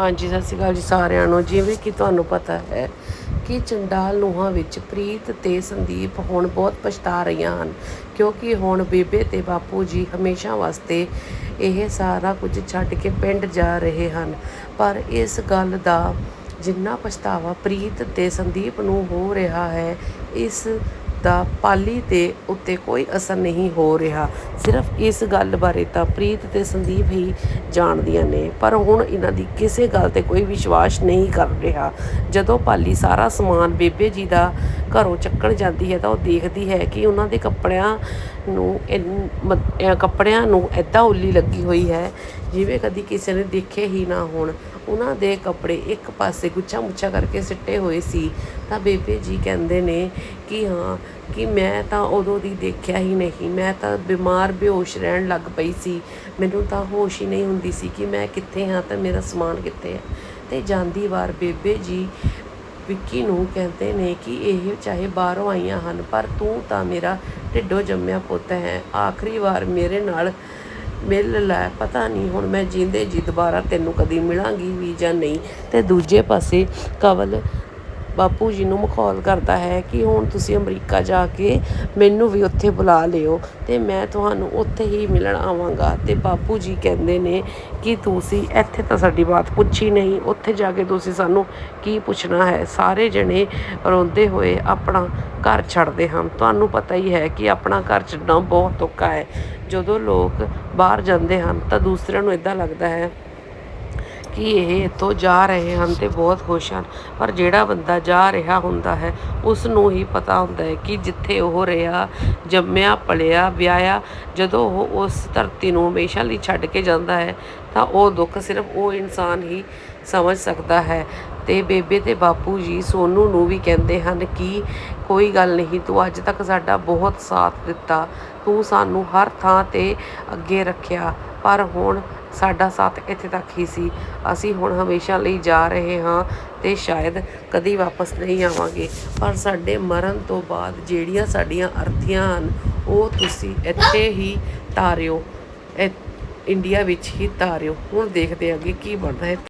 ਹਾਂਜੀ, ਸਤਿ ਸ਼੍ਰੀ ਅਕਾਲ ਜੀ ਸਾਰਿਆਂ ਨੂੰ। ਜਿਵੇਂ ਕਿ ਤੁਹਾਨੂੰ ਪਤਾ ਹੈ ਕਿ ਚੰਡਾਲ ਨੂੰਹਾਂ ਵਿੱਚ ਪ੍ਰੀਤ ਤੇ ਸੰਦੀਪ ਹੁਣ ਬਹੁਤ ਪਛਤਾ ਰਹੀਆਂ ਹਨ, ਕਿਉਂਕਿ ਹੁਣ ਬੇਬੇ ਤੇ ਬਾਪੂ ਜੀ ਹਮੇਸ਼ਾ ਵਾਸਤੇ ਇਹ ਸਾਰਾ ਕੁਝ ਛੱਡ ਕੇ ਪਿੰਡ ਜਾ ਰਹੇ ਹਨ। ਪਰ ਇਸ ਗੱਲ ਦਾ ਜਿੰਨਾ ਪਛਤਾਵਾ ਪ੍ਰੀਤ ਤੇ ਸੰਦੀਪ ਨੂੰ ਹੋ ਰਿਹਾ ਹੈ, ਇਸ ਦਾ ਪਾਲੀ ਦੇ ਉੱਤੇ ਕੋਈ ਅਸਰ ਨਹੀਂ ਹੋ ਰਿਹਾ। ਸਿਰਫ ਇਸ ਗੱਲ ਬਾਰੇ ਤਾਂ ਪ੍ਰੀਤ ਤੇ ਸੰਦੀਪ ਹੀ ਜਾਣਦੀਆਂ ਨੇ, ਪਰ ਹੁਣ ਇਹਨਾਂ ਦੀ ਕਿਸੇ ਗੱਲ ਤੇ ਕੋਈ ਵਿਸ਼ਵਾਸ ਨਹੀਂ ਕਰ ਰਿਹਾ। ਜਦੋਂ ਪਾਲੀ ਸਾਰਾ ਸਮਾਨ ਬੇਬੇ ਜੀ ਦਾ ਘਰੋਂ ਚੱਕਣ ਜਾਂਦੀ ਹੈ ਤਾਂ ਉਹ ਦੇਖਦੀ ਹੈ ਕਿ ਉਹਨਾਂ ਦੇ ਕੱਪੜਿਆਂ ਨੂੰ ਇੰਨ- ਕੱਪੜਿਆਂ ਨੂੰ ਐਦਾਂ ਉੱਲੀ ਲੱਗੀ ਹੋਈ ਹੈ, ਜਿਵੇਂ ਕਦੀ ਕਿਸੇ ਨੇ ਦੇਖੇ ਹੀ ਨਾ ਹੋਣ। ਉਹਨਾਂ ਦੇ ਕੱਪੜੇ ਇੱਕ ਪਾਸੇ ਗੁੱਛਾ ਮੁੱਛਾ ਕਰਕੇ ਸਿੱਟੇ ਹੋਏ ਸੀ। ਤਾਂ ਬੇਬੇ ਜੀ ਕਹਿੰਦੇ ਨੇ ਕਿ ਹਾਂ, ਕਿ ਮੈਂ ਤਾਂ ਉਦੋਂ ਦੀ ਦੇਖਿਆ ਹੀ ਨਹੀਂ। ਮੈਂ ਤਾਂ ਬਿਮਾਰ, ਬੇਹੋਸ਼ ਰਹਿਣ ਲੱਗ ਪਈ ਸੀ। ਮੈਨੂੰ ਤਾਂ ਹੋਸ਼ ਹੀ ਨਹੀਂ ਹੁੰਦੀ ਸੀ ਕਿ ਮੈਂ ਕਿੱਥੇ ਹਾਂ ਤਾਂ ਮੇਰਾ ਸਮਾਨ ਕਿੱਥੇ ਹੈ। ਤੇ ਜਾਂਦੀ ਵਾਰ ਬੇਬੇ ਜੀ ਵਿੱਕੀ ਨੂੰ ਕਹਿੰਦੇ ਨੇ ਕਿ ਇਹ ਚਾਹੇ ਬਾਹਰੋਂ ਆਈਆਂ ਹਨ, ਪਰ ਤੂੰ ਤਾਂ ਮੇਰਾ ਢਿੱਡੋਂ ਜੰਮਿਆ ਪੁੱਤ ਹੈ। ਆਖਰੀ ਵਾਰ ਮੇਰੇ ਨਾਲ ਮਿਲ ਲੈ, ਪਤਾ ਨਹੀਂ ਹੁਣ ਮੈਂ ਜਿੰਦੇ ਜੀ ਦੁਬਾਰਾ ਤੈਨੂੰ ਕਦੀ ਮਿਲਾਂਗੀ ਵੀ ਜਾਂ ਨਹੀਂ। ਤੇ ਦੂਜੇ ਪਾਸੇ ਕਵਲ ਬਾਪੂ ਜੀ ਨੂੰ ਮਖੌਲ ਕਰਦਾ ਹੈ ਕਿ ਹੁਣ ਤੁਸੀਂ ਅਮਰੀਕਾ ਜਾ ਕੇ ਮੈਨੂੰ ਵੀ ਉੱਥੇ ਬੁਲਾ ਲਿਓ ਤੇ ਮੈਂ ਤੁਹਾਨੂੰ ਉੱਥੇ ਹੀ ਮਿਲਣ ਆਵਾਂਗਾ। ਤੇ ਬਾਪੂ ਜੀ ਕਹਿੰਦੇ ਨੇ ਕਿ ਤੁਸੀਂ ਇੱਥੇ ਤਾਂ ਸਾਡੀ ਬਾਤ ਪੁੱਛੀ ਨਹੀਂ, ਉੱਥੇ ਜਾ ਕੇ ਤੁਸੀਂ ਸਾਨੂੰ ਕੀ ਪੁੱਛਣਾ ਹੈ? ਸਾਰੇ ਜਣੇ ਰੋਂਦੇ ਹੋਏ ਆਪਣਾ ਘਰ ਛੱਡਦੇ ਹਨ। ਤੁਹਾਨੂੰ ਪਤਾ ਹੀ ਹੈ ਕਿ ਆਪਣਾ ਘਰ ਛੱਡਣਾ ਬਹੁਤ ਔਖਾ ਹੈ। ਜਦੋਂ ਲੋਕ ਬਾਹਰ ਜਾਂਦੇ ਹਨ ਤਾਂ ਦੂਸਰਿਆਂ ਨੂੰ ਇਦਾਂ ਲੱਗਦਾ ਹੈ ਕਿ ਇਹ ਇੱਥੋਂ ਜਾ ਰਹੇ ਹਨ ਤੇ ਬਹੁਤ ਖੁਸ਼ ਹਨ। ਪਰ ਜਿਹੜਾ ਬੰਦਾ ਜਾ ਰਿਹਾ ਹੁੰਦਾ ਹੈ ਉਸ ਨੂੰ ਹੀ ਪਤਾ ਹੁੰਦਾ ਹੈ ਕਿ ਜਿੱਥੇ ਉਹ ਰਿਹਾ, ਜੰਮਿਆ, ਪਲਿਆ, ਵਿਆਹਿਆ, ਜਦੋਂ ਉਹ ਉਸ ਧਰਤੀ ਨੂੰ ਹਮੇਸ਼ਾ ਲਈ ਛੱਡ ਕੇ ਜਾਂਦਾ ਹੈ, ਤਾਂ ਉਹ ਦੁੱਖ ਸਿਰਫ ਉਹ ਇਨਸਾਨ ਹੀ ਸਮਝ ਸਕਦਾ ਹੈ। ਤੇ ਬੇਬੇ ਤੇ ਬਾਪੂ ਜੀ ਸੋਨੂ ਨੂੰ ਵੀ ਕਹਿੰਦੇ ਹਨ ਕਿ ਕੋਈ ਗੱਲ ਨਹੀਂ, ਤੂੰ ਅੱਜ ਤੱਕ ਸਾਡਾ ਬਹੁਤ ਸਾਥ ਦਿੱਤਾ। ਤੂੰ ਸਾਨੂੰ ਹਰ ਥਾਂ ਤੇ ਅੱਗੇ ਰੱਖਿਆ। ਪਰ ਹੁਣ ਸਾਡਾ ਸਾਥ ਇੱਥੇ ਤੱਕ ਹੀ ਸੀ। ਅਸੀਂ ਹੁਣ ਹਮੇਸ਼ਾ ਲਈ ਜਾ ਰਹੇ ਹਾਂ ਤੇ ਸ਼ਾਇਦ ਕਦੀ ਵਾਪਸ ਨਹੀਂ ਆਵਾਂਗੇ। ਪਰ ਸਾਡੇ ਮਰਨ ਤੋਂ ਬਾਅਦ ਜਿਹੜੀਆਂ ਸਾਡੀਆਂ ਅਰਥੀਆਂ ਹਨ, ਉਹ ਤੁਸੀਂ ਇੱਥੇ ਹੀ ਤਾਰਿਓ ਇ- ਇੰਡੀਆ ਵਿੱਚ ਹੀ ਤਾਰਿਓ ਹੁਣ ਦੇਖਦੇ ਹਾਂ ਅੱਗੇ ਕੀ ਬਣਦਾ ਹੈ।